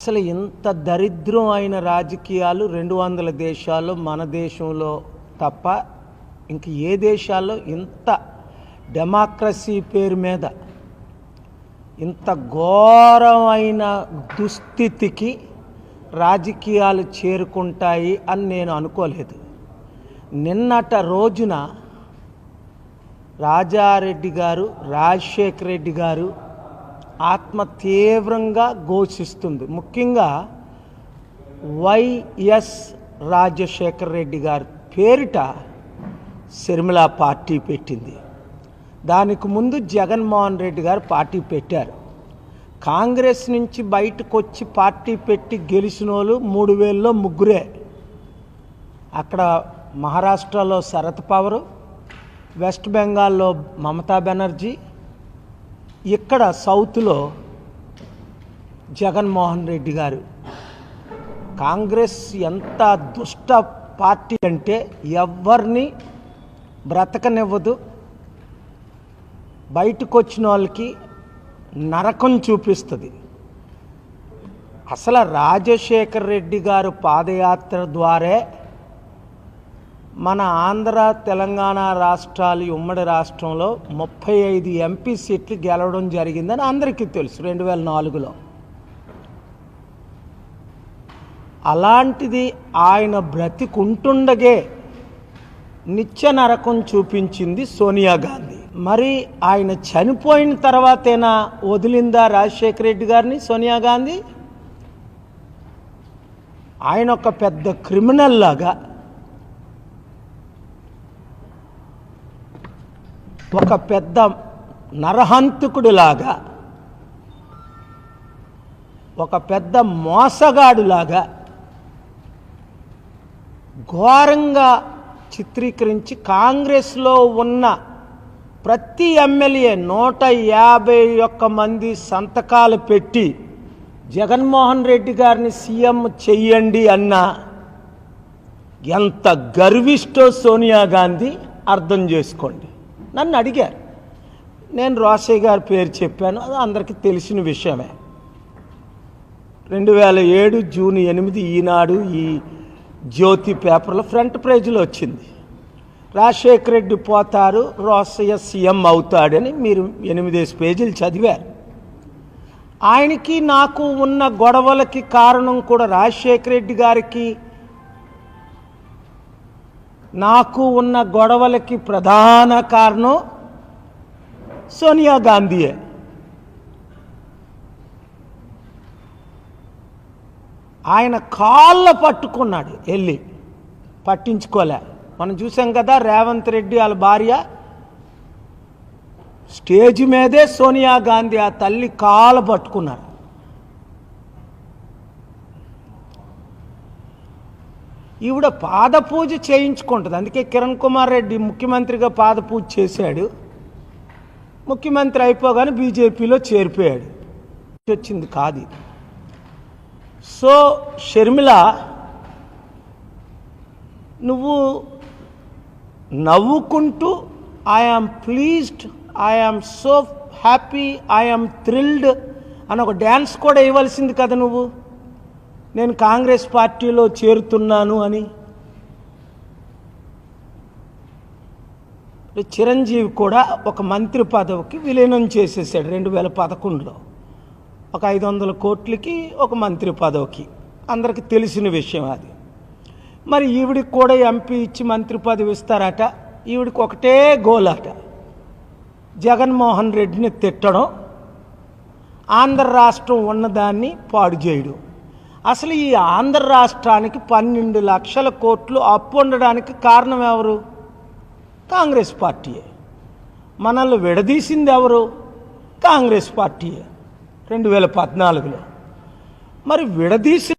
అసలు ఇంత దరిద్రం అయిన రాజకీయాలు రెండు వందల దేశాల్లో మన దేశంలో తప్ప ఇంక ఏ దేశాల్లో ఇంత డెమోక్రసీ పేరు మీద ఇంత ఘోరమైన దుస్థితికి రాజకీయాలు చేరుకుంటాయి అని నేను అనుకోలేదు. నిన్నట రోజున రాజారెడ్డి గారు రాజశేఖర రెడ్డి గారు ఆత్మ తీవ్రంగా ఘోషిస్తుంది. ముఖ్యంగా వైఎస్ రాజశేఖర రెడ్డి గారి పేరిట శర్మిల పార్టీ పెట్టింది. దానికి ముందు జగన్మోహన్ రెడ్డి గారు పార్టీ పెట్టారు. కాంగ్రెస్ నుంచి బయటకు వచ్చి పార్టీ పెట్టి గెలిచిన వాళ్ళు మూడు వేలలో ముగ్గురే. అక్కడ మహారాష్ట్రలో శరత్ పవర్ వెస్ట్ బెంగాల్లో మమతా బెనర్జీ ఇక్కడ సౌత్లో జగన్మోహన్ రెడ్డి గారు కాంగ్రెస్ ఎంత దుష్ట పార్టీ అంటే ఎవరిని బ్రతకనివ్వదు. బయటకు వచ్చిన వాళ్ళకి నరకం చూపిస్తుంది. అసలు రాజశేఖర్ రెడ్డి గారు పాదయాత్ర ద్వారే మన ఆంధ్ర తెలంగాణ రాష్ట్రాలు ఉమ్మడి రాష్ట్రంలో ముప్పై ఐదు ఎంపీ సీట్లు గెలవడం జరిగిందని అందరికీ తెలుసు రెండు వేల నాలుగులో. అలాంటిది ఆయన బ్రతికుంటుండగే నిత్య నరకం చూపించింది సోనియా గాంధీ. మరి ఆయన చనిపోయిన తర్వాతేనా వదిలిందా రాజశేఖర రెడ్డి గారిని సోనియా గాంధీ? ఆయన ఒక పెద్ద క్రిమినల్ లాగా ఒక పెద్ద నరహంతకుడిలాగా ఒక పెద్ద మోసగాడులాగా ఘోరంగా చిత్రీకరించి కాంగ్రెస్లో ఉన్న ప్రతి ఎమ్మెల్యే నూట యాభై ఒక్క మంది సంతకాలు పెట్టి జగన్మోహన్ రెడ్డి గారిని సీఎం చెయ్యండి అన్న ఎంత గర్విష్టో సోనియా గాంధీ అర్థం చేసుకోండి. నన్ను అడిగారు నేను రోసయ్య గారి పేరు చెప్పాను అది అందరికీ తెలిసిన విషయమే. రెండు వేల ఏడు జూన్ ఎనిమిది ఈనాడు ఈ జ్యోతి పేపర్లో ఫ్రంట్ పేజీలో వచ్చింది. రాజశేఖర రెడ్డి పోతారు రోసయ్య సీఎం అవుతాడని మీరు ఎనిమిదేసి పేజీలు చదివారు. ఆయనకి నాకు ఉన్న గొడవలకి కారణం కూడా రాజశేఖర రెడ్డి గారికి నాకు ఉన్న గొడవలకి ప్రధాన కారణం సోనియా గాంధీయే. ఆయన కాళ్ళ పట్టుకున్నాడు వెళ్ళి. పట్టించుకోలే. మనం చూసాం కదా రేవంత్ రెడ్డి వాళ్ళ భార్య. స్టేజ్ మీదే సోనియా గాంధీ ఆ తల్లి కాళ్ళ పట్టుకున్నారు. ఈవిడ పాద పూజ చేయించుకుంటుంది. అందుకే కిరణ్ కుమార్ రెడ్డి ముఖ్యమంత్రిగా పాద పూజ చేశాడు. ముఖ్యమంత్రి అయిపోగానే బీజేపీలో చేరిపోయాడు. వచ్చింది కాదు సో షర్మిల నువ్వు నవ్వుకుంటూ I am pleased I am so happy I am thrilled అని ఒక డ్యాన్స్ కూడా ఇవ్వాల్సింది కదా నువ్వు? నేను కాంగ్రెస్ పార్టీలో చేరుతున్నాను అని. చిరంజీవి కూడా ఒక మంత్రి పదవికి విలీనం చేసేసాడు రెండు వేల పదకొండులో. ఒక ఐదు వందల కోట్లకి ఒక మంత్రి పదవికి. అందరికి తెలిసిన విషయం అది. మరి ఈవిడికి కూడా ఎంపీ ఇచ్చి మంత్రి పదవి ఇస్తారట. ఈవిడికి ఒకటే గోల్ అట జగన్మోహన్ రెడ్డిని తిట్టడం ఆంధ్ర రాష్ట్రం ఉన్నదాన్ని పాడు చేయడం. అసలు ఈ ఆంధ్ర రాష్ట్రానికి పన్నెండు లక్షల కోట్లు అప్పు ఉండడానికి కారణం ఎవరు? కాంగ్రెస్ పార్టీయే. మనల్ని విడదీసింది ఎవరు? కాంగ్రెస్ పార్టీయే. రెండు వేల పద్నాలుగులో. మరి విడదీసి